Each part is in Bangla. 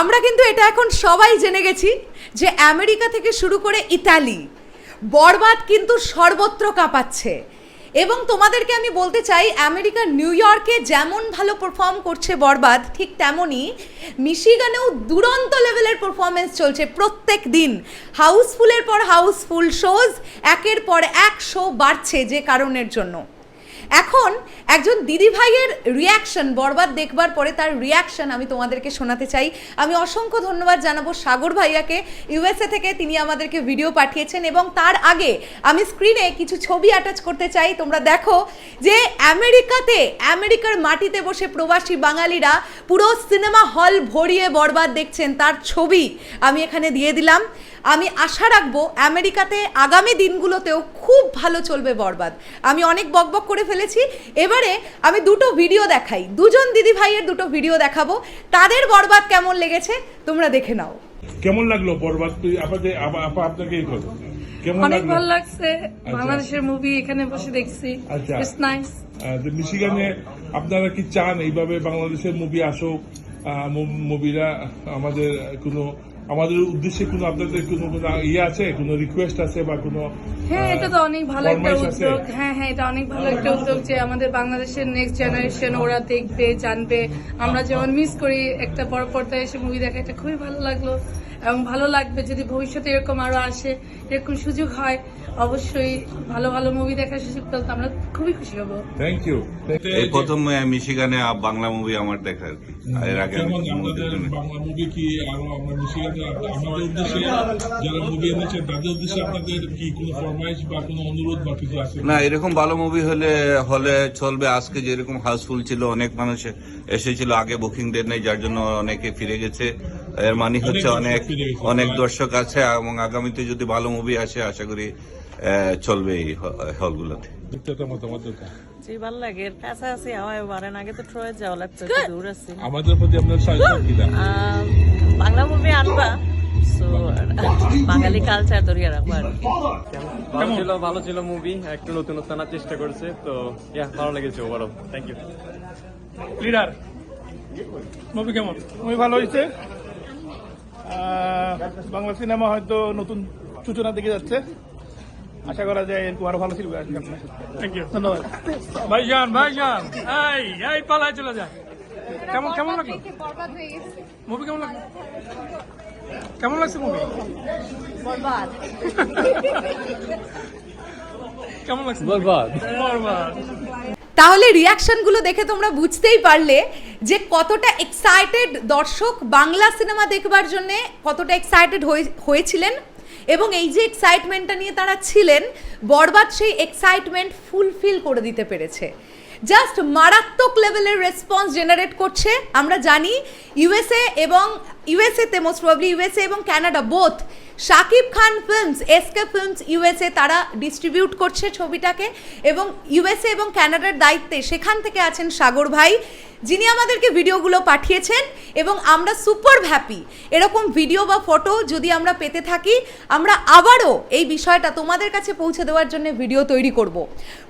আমরা কিন্তু এটা এখন সবাই জেনে গেছি যে আমেরিকা থেকে শুরু করে ইতালি বরবাদ কিন্তু সর্বত্র কাঁপাচ্ছে। এবং তোমাদেরকে আমি বলতে চাই আমেরিকার নিউ ইয়র্কে যেমন ভালো পারফর্ম করছে বরবাদ ঠিক তেমনই মিশিগানেও দুরন্ত লেভেলের পারফরমেন্স চলছে প্রত্যেক দিন। হাউসফুলের পর হাউসফুল শোজ একের পর এক শো বাড়ছে যে কারণের জন্য। এখন একজন দিদি ভাইয়ের রিয়াকশন বরবাদ দেখবার পরে তার রিয়াকশন আমি তোমাদেরকে শোনাতে চাই। আমি অসংখ্য ধন্যবাদ জানাব সাগর ভাইয়াকে। ইউএসএ থেকে তিনি আমাদেরকে ভিডিও পাঠিয়েছেন এবং তার আগে আমি স্ক্রিনে কিছু ছবি অ্যাটাচ করতে চাই। তোমরা দেখো যে আমেরিকাতে, আমেরিকার মাটিতে বসে প্রবাসী বাঙালিরা পুরো সিনেমা হল ভরিয়ে বরবাদ দেখছেন তার ছবি। আমি এখানে দিয়ে দিলাম। আমি আশা রাখব আমেরিকাতে আগামী দিনগুলোতেও খুব ভালো চলবে বরবাদ। আমি অনেক বকবক করে ফেলেছি। এবারে আমি দুটো ভিডিও দেখাই। দুজন দিদি ভাইয়ের দুটো ভিডিও দেখাবো। তাদের বরবাদ কেমন লেগেছে তোমরা দেখে নাও। কেমন লাগল বরবাদ? আপনাকে কেমন অনেক ভালো লাগছে। বাংলাদেশের মুভি এখানে বসে দেখছি। আচ্ছা। ইটস নাইস মিশিগানে আপনারা কি চান? এইভাবে বাংলাদেশের মুভি আসুক আহ, মুভিরা আমাদের কোনো আমাদের উদ্দেশ্যে কোনো আপনাদের কোনো কোনো ইয়ে আছে? কোনো রিকোয়েস্ট আছে বা কোনো হ্যাঁ এটা তো অনেক ভালো একটা উদ্যোগ। হ্যাঁ হ্যাঁ এটা অনেক ভালো একটা উদ্যোগ যে আমাদের বাংলাদেশের নেক্সট জেনারেশন ওরা দেখবে জানবে। আমরা যেমন মিস করি একটা বড় পর্দায় এসে মুভি দেখা এটা খুবই ভালো লাগল। এবং ভালো লাগবে যদি ভবিষ্যতে এরকম আরও আসে এরকম সুযোগ হয় অবশ্যই ভালো ভালো মুভি দেখার সুযোগ পেলে তো আমরা খুবই খুশি হব। থ্যাংক ইউ এই প্রথম মিশিগানে বাংলা মুভি আমার দেখা আর কি। এর আগে। বাংলা মুভি কি আরও আমরা মিশিগানে আমাদের উদ্দেশ্যে যারা মুভি এনেছেন তাদের উদ্দেশ্যে আপনাদের কি কোনো ফরমাইশ বা কোনো অনুরোধ বা কিছু আছে? না এরকম ভালো মুভি হলে হলে চলবে। আজকে যেরকম হাউসফুল ছিল অনেক মানুষ এসেছিল। আগে বুকিং দেন নাই যার জন্য অনেকে ফিরে গেছে। এর মানে হচ্ছে অনেক অনেক দর্শক আছে এবং আগামীতে যদি ভালো মুভি আসে আশা করি আহ, চলবে এই হলগুলোতে। জি ভালো লাগে। এর কাছাকাছি হাওয়ায় পারেন আগে তো ট্রয়ে যাওয়া লাগতো দূর আছে। আমাদের প্রতি আপনার সাজেশন কি দেন আম, বাংলা মুভি আনবা। সো বাঙালি কালচার ধরিয়ে রাখব আর ভালো ছিল ভালো ছিল মুভি একটু নতুনত্ব আনার চেষ্টা করেছে তো ইয়া ভালো লেগেছে overall thank you leader movie কেমন? খুবই ভালো হয়েছে। বাংলা সিনেমা হয়তো নতুন সূচনা দিকে যাচ্ছে। আশা করা যায় এরকম আরও ভালো সিনেমা আসবে থ্যাংক ইউ ধন্যবাদ। ভাইজান ভাইজান এই এই পালায় চলে যা কেমন কেমন লাগল? মুভি কেমন লাগল? কেমন লাগছে মুভি কেমন লাগছে? তাহলে রিয়াকশনগুলো দেখে তোমরা বুঝতেই পারলে যে কতটা এক্সাইটেড দর্শক বাংলা সিনেমা দেখবার জন্যে কতটা এক্সাইটেড হয়েছিলেন এবং এই যে এক্সাইটমেন্টটা নিয়ে তারা ছিলেন, বরবাদ সেই এক্সাইটমেন্ট ফুলফিল করে দিতে পেরেছে। জাস্ট মারাত্মক লেভেলের রেসপন্স জেনারেট করছে। আমরা জানি ইউএসএ এবং ইউএসএতে মোস্ট প্রবলি ইউএসএ এবং Canada both Shakib Khan films SK films USA তারা ডিস্ট্রিবিউট করছে ছবিটাকে এবং ইউএসএ এবং ক্যানাডার দায়িত্বে সেখান থেকে আছেন সাগর ভাই। যিনি আমাদেরকে ভিডিওগুলো পাঠিয়েছেন এবং আমরা সুপার হ্যাপি। এরকম ভিডিও বা ফটো যদি আমরা পেতে থাকি, আমরা আবারও এই বিষয়টা তোমাদের কাছে পৌঁছে দেওয়ার জন্য ভিডিও তৈরি করব।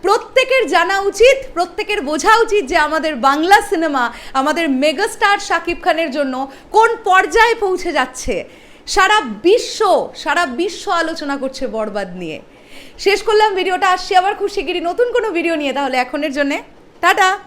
প্রত্যেকের জানা উচিত, প্রত্যেকের বোঝা উচিত যে আমাদের বাংলা সিনেমা, আমাদের মেগাস্টার শাকিব খানের জন্য কোন পর্যায়ে পৌঁছে যাচ্ছে। সারা বিশ্ব সারা বিশ্ব আলোচনা করছে বরবাদ নিয়ে। শেষ করলাম ভিডিওটা, আসছি আবার খুব নতুন কোনো ভিডিও নিয়ে, তাহলে এখনের জন্যে, টাটা!